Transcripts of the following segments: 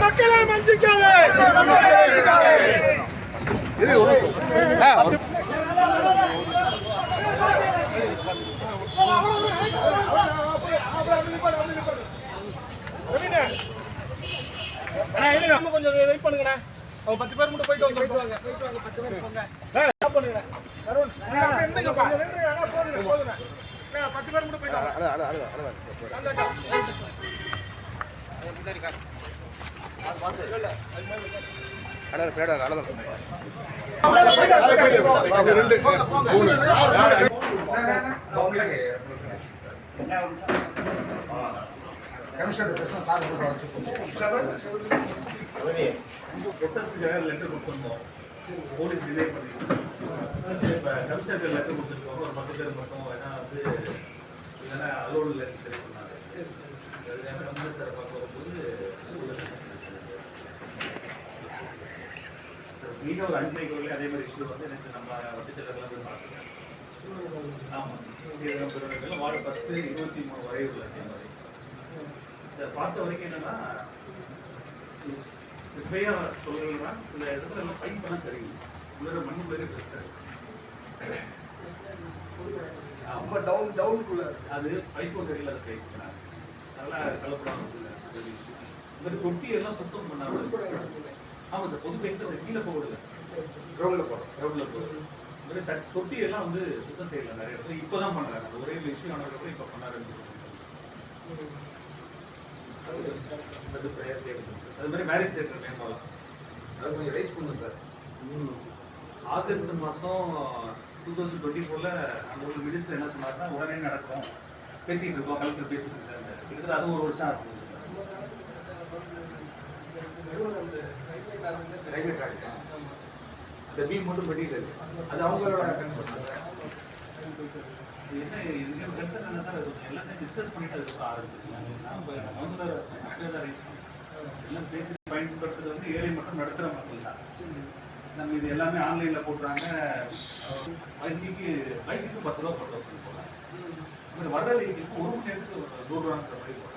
மக்களை இன்னும் கொஞ்சம் வெயிட் பண்ணுங்கண்ணா. அவங்க பத்து பேர் மட்டும் போயிட்டு வந்து போயிட்டு வாங்க போயிட்டு வாங்க பத்து பேர் போங்க. என்ன பண்ணுங்க? பத்து பேர் மட்டும் போயிட்டு வாங்க. ப்ரொட்டஸ்ட்டுக்காக லெட்டர் கொடுத்துருந்தோம் போலீஸ் டிலே பண்ணிருக்கோம். இப்போ கமிஷனர் லெட்டர் கொடுத்துருக்கோம். ஒரு பத்து பேர் மட்டும். ஏன்னா வந்து இல்லைன்னா அலோடு இல்லைன்னு சொல்லி சொன்னாங்க. சரி சரி. கமிஷனர் சார் பார்க்க வரும்போது மீண்டும் ஒரு அஞ்சு மணிக்கு அதே மாதிரி இஷ்யூ வந்து எனக்கு நம்ம வட்டிச்சலர்லாம் போய் பார்த்துருக்கேன் ஆமாம் ஸ்ரீரங்கம் பெருநகரில் வார்டு பத்து இருபத்தி மூணு வரை உள்ள அதே மாதிரி. சார் பார்த்த வரைக்கும் என்னன்னா ஸ்பெயா சொல்றீங்கன்னா சில இடத்துல எல்லாம் பைப் எல்லாம் சரியில்லை. உள்ளே மண் உள்ளே பெஸ்ட்டாக ரொம்ப டவுன் டவுனுக்குள்ள அது பைப்பும் சரியில்லாத பைப் நல்லா கலப்படம் ஒரு இஷ்யூ இந்த மாதிரி தொட்டி எல்லாம் சுத்தம் பண்ணாம ஆமாம் சார் பொது பைப் அது கீழே போகல கிரவுண்டில் போகிறோம் கிரவுண்டில் இந்த மாதிரி தட் தொட்டி எல்லாம் வந்து சுத்தம் செய்யல நிறைய இடத்துல. இப்போ தான் பண்ணுறாங்க அந்த ஒரே இஷ்யூ ஆனதுக்கப்புறம் இப்போ அது ப்ரையாரிட்டி எடுக்கணும் அது மாதிரி மேரேஜ் தேட்டர் மேம்பாலம் அது கொஞ்சம் ரைஸ் பண்ணுங்க சார். ஆகஸ்ட் மாதம் டூ தௌசண்ட் டுவெண்ட்டி ஃபோரில் அங்கே ஒரு மினிஸ்டர் என்ன சொன்னார்னா உடனே நடக்கும். பேசிகிட்டு இருக்கோம் கலெக்டர் பேசிகிட்டு இருக்காங்க கிட்டத்தட்ட அது ஒரு வருஷம் ஆகும் அந்த பீம் மட்டும் பண்ணிட்டு அது அவங்களோட கன்சர்ன் என்ன இது கன்சர்ன் என்ன சார் அது எல்லாத்தையும் டிஸ்கஸ் பண்ணிட்டு அதுக்கப்புறம் ஆரம்பிச்சிருக்காங்க கவுன்சிலர் ரைஸ் எல்லாம் பேசி பயன்படுத்துறது வந்து ஏழை மட்டும் நடுத்துற மக்கள் தான். நம்ம இது எல்லாமே ஆன்லைனில் போட்டுறாங்க வண்டிக்கு பைக்குக்கு பத்து ரூபா போட்டு போகிறாங்க இந்த வர்ற வெஹிக்கிளுக்கு ஒரு மணி நேரத்துக்கு நூறு ரூபாங்கிற மாதிரி போகிறாங்க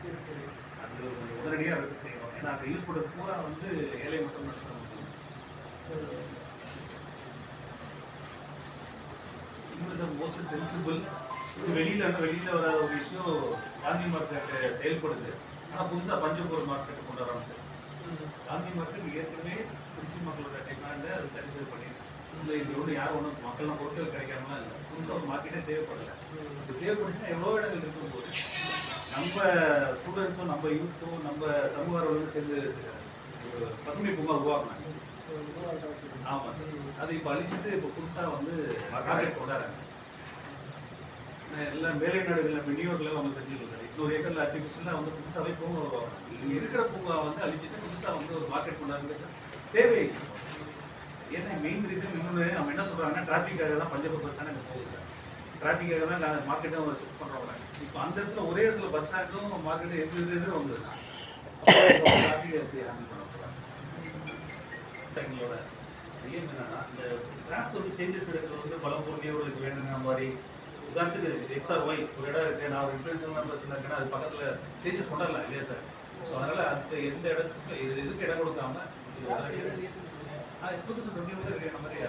சரி சரி. அது உடனடியாக ரத்து செய்யணும். ஏன்னா அதை யூஸ் பண்ணுறது பூரா வந்து ஏழை மட்டும் சார் மோஸ்ட் சென்சிபிள் வெளியில வெளியில வர ஒரு விஷயம் காந்தி மார்க்கெட் செயல்படுது. ஆனா புதுசா பஞ்சபூர் மார்க்கெட் கொண்டு வராங்க காந்தி மார்க்கெட் ஏற்கனவே திருச்சி மக்களோட டிமாண்டை அது சாட்டிஸ்ஃபை பண்ணி இல்லை இது ஒன்று யாரும் ஒன்றும் மக்கள்லாம் பொருட்கள் கிடைக்காமலாம் இல்லை. புதுசாக ஒரு மார்க்கெட்டே தேவைப்படல. இது தேவைப்படுச்சுன்னா எவ்வளோ இடங்கள் இருக்கும்போது நம்ம ஸ்டூடெண்ட்ஸும் நம்ம யூத்தும் நம்ம சமூக ஆர்வலரும் சேர்ந்து ஒரு பசுமை பூங்கா உருவாக்குனாங்க. ஆமாம் சார். அது இப்போ அழிச்சிட்டு இப்போ புதுசாக வந்து மார்க்கெட் கொண்டாடுறாங்க. எல்லாம் மேலை நாடுகளில் இப்போ நம்ம தெரிஞ்சுக்கலாம் சார். இன்னொரு ஏக்கரில் ஆர்டிஃபிஷியலாக வந்து புதுசாகவே பூங்கா வருவாங்க இங்கே இருக்கிற பூங்கா வந்து அழிச்சிட்டு புதுசாக வந்து ஒரு மார்க்கெட் கொண்டாடுறது தேவை ஏன்னா மெயின் ரீசன் இன்னொன்று நம்ம என்ன சொல்கிறாங்கன்னா டிராஃபிக்காக தான் பஞ்சபூர் பஸ் ஸ்டாண்ட் போகுது சார். டிராஃபிக்காக தான் நான் மார்க்கெட்டை ஷிஃப்ட் பண்ணுறாங்க இப்போ அந்த இடத்துல ஒரே இடத்துல பஸ் ஸ்டாண்டும் மார்க்கெட்டு எது எது வந்து டிராஃபிக் எப்படி ஹேண்டில் பண்ண எங்களோட ஐயம் என்னன்னா இந்த கிராஃப்ட் வந்து சேஞ்சஸ் எடுக்கிறது வந்து பல பொருளியவர்களுக்கு வேணுங்கிற மாதிரி உதாரணத்துக்கு எக்ஸ்ஆர் ஒய் ஒரு இடம் இருக்கு நான் ஒரு இன்ஃபுளுசர் பர்சன் இருக்கேன்னா அது பக்கத்தில் சேஞ்சஸ் கொண்டாடலாம் இல்லையா சார் ஸோ அதனால அந்த எந்த இடத்துக்கு இது எதுக்கு இடம் கொடுக்காம டூ தௌசண்ட் டுவெண்ட்டி ஒன் இருக்கிற மாதிரி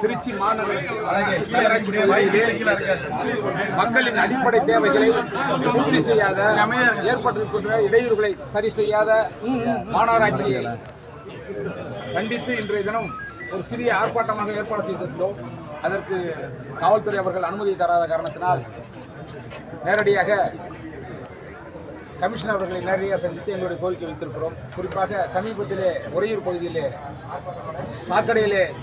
திருச்சி மக்களின் அடிப்படை தேவைகளை பூர்த்தி செய்யாத ஏற்பட்டிருக்கின்ற இடையூறுகளை சரி செய்யாத மாநகராட்சியை கண்டித்து இன்றைய தினம் ஒரு சிறிய ஆர்ப்பாட்டமாக ஏற்பாடு செய்திருந்தோம். அதற்கு காவல்துறை அவர்கள் அனுமதி தராத காரணத்தினால் நேரடியாக கமிஷனர் அவர்களை நேரடியாக சந்தித்து எங்களுடைய கோரிக்கை வைத்திருக்கிறோம். குறிப்பாக சமீபத்திலே உறையூர் பகுதியிலே சாக்கடையிலே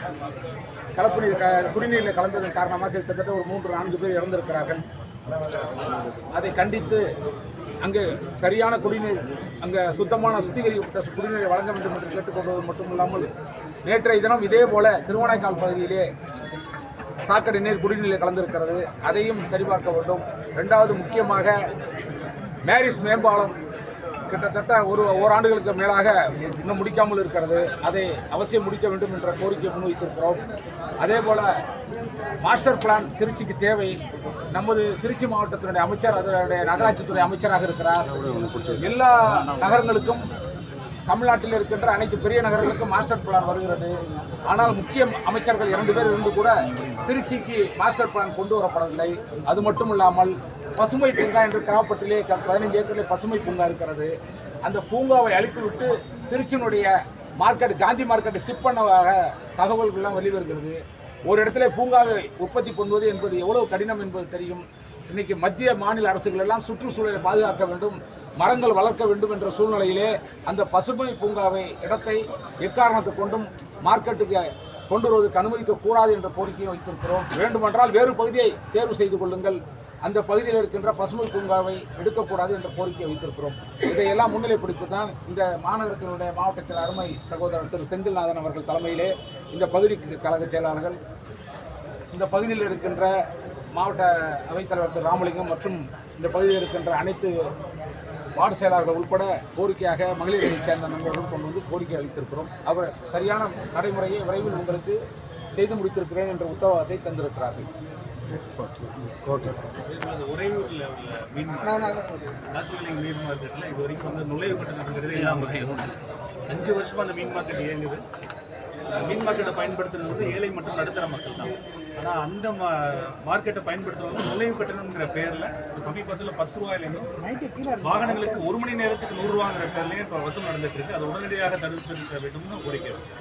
கலப்பு நீர் க- குடிநீரில் கலந்ததன் காரணமாக கிட்டத்தட்ட ஒரு மூன்று நான்கு பேர் இறந்திருக்கிறார்கள். அதை கண்டித்து அங்கு சரியான குடிநீர் அங்கே சுத்தமான சுத்திகரிக்கப்பட்ட குடிநீரை வழங்க வேண்டும் என்று கேட்டுக்கொள்வது மட்டுமில்லாமல் நேற்றைய தினம் இதே போல திருவண்ணாக்கால் பகுதியிலே சாக்கடை நீர் குடிநீரில் கலந்திருக்கிறது. அதையும் சரிபார்க்க வேண்டும். ரெண்டாவது முக்கியமாக மேரிஸ் மேம்பாலம் கிட்டத்தட்ட ஒரு ஓராண்டுகளுக்கு மேலாக இன்னும் முடிக்காமல் இருக்கிறது. அதை அவசியம் முடிக்க வேண்டும் என்ற கோரிக்கை முன்வைத்திருக்கிறோம். அதே போல் மாஸ்டர் பிளான் திருச்சிக்கு தேவை. நமது திருச்சி மாவட்டத்தினுடைய அமைச்சர் அதனுடைய நகராட்சித்துறை அமைச்சராக இருக்கிறார். எல்லா நகரங்களுக்கும் தமிழ்நாட்டில் இருக்கின்ற அனைத்து பெரிய நகரங்களுக்கும் மாஸ்டர் பிளான் வருகிறது. ஆனால் முக்கிய அமைச்சர்கள் இரண்டு பேர் இருந்து கூட திருச்சிக்கு மாஸ்டர் பிளான் கொண்டு வரப்படவில்லை. அது மட்டும் இல்லாமல் பசுமை பூங்கா என்று கிராமப்பட்டிலே பதினைஞ்சு ஏக்கரில் பசுமை பூங்கா இருக்கிறது. அந்த பூங்காவை அழித்துவிட்டு திருச்சியினுடைய மார்க்கெட் காந்தி மார்க்கெட்டை ஷிப் பண்ணதாக தகவல்கள்லாம் வெளிவருகிறது. ஒரு இடத்துல பூங்காவை உற்பத்தி பண்ணுவது என்பது எவ்வளவு கடினம் என்பது தெரியும். இன்றைக்கி மத்திய மாநில அரசுகள் எல்லாம் சுற்றுச்சூழலை பாதுகாக்க வேண்டும். மரங்கள் வளர்க்க வேண்டும் என்ற சூழ்நிலையிலே அந்த பசுமை பூங்காவை இடத்தை எக்காரணத்தை கொண்டும் மார்க்கெட்டுக்கு கொண்டு வருவதற்கு அனுமதிக்க கூடாது என்ற கோரிக்கையை வைத்திருக்கிறோம். வேண்டுமென்றால் வேறு பகுதியை தேர்வு செய்து கொள்ளுங்கள். அந்த பகுதியில் இருக்கின்ற பசுமை பூங்காவை எடுக்கக்கூடாது என்ற கோரிக்கையை வைத்திருக்கிறோம். இதையெல்லாம் முன்னிலைப்படுத்தி தான் இந்த மாநகரத்தினுடைய மாவட்டத்தில் அருமை சகோதரர் திரு செந்தில்நாதன் அவர்கள் தலைமையிலே இந்த பகுதிக்கு கழக செயலாளர்கள் இந்த பகுதியில் இருக்கின்ற மாவட்ட அவைத்தலைவர் திரு ராமலிங்கம் மற்றும் இந்த பகுதியில் இருக்கின்ற அனைத்து வார்டு செயலாளர்கள் உட்பட கோரிக்கையாக மகளிர் அணியைச் சேர்ந்த நண்பர்கள் கொண்டு வந்து கோரிக்கை அளித்திருக்கிறோம். அவர் சரியான நடைமுறையை விரைவில் உங்களுக்கு செய்து முடித்திருக்கிறேன் என்ற உத்தரவாதத்தை தந்திருக்கிறார்கள். அஞ்சு வருஷமா அந்த மீன் மார்க்கெட் இயங்குது. அந்த மீன் மார்க்கெட்டை பயன்படுத்துறது வந்து ஏழை மற்றும் நடுத்தர மக்கள் தான். ஆனால் அந்த மா மார்க்கெட்டை பயன்படுத்துறது நுழைவு கட்டணம்ங்கிற பேரில் சமீபத்தில் பத்து ரூபாயிலேருந்து வாகனங்களுக்கு ஒரு மணி நேரத்துக்கு நூறுரூவாங்கிற பேர்லேயும் இப்போ வசூல் நடந்துட்டு இருக்கு. அதை உடனடியாக தடுத்து வேண்டும் வேண்டும்னு கோரிக்கை வச்சு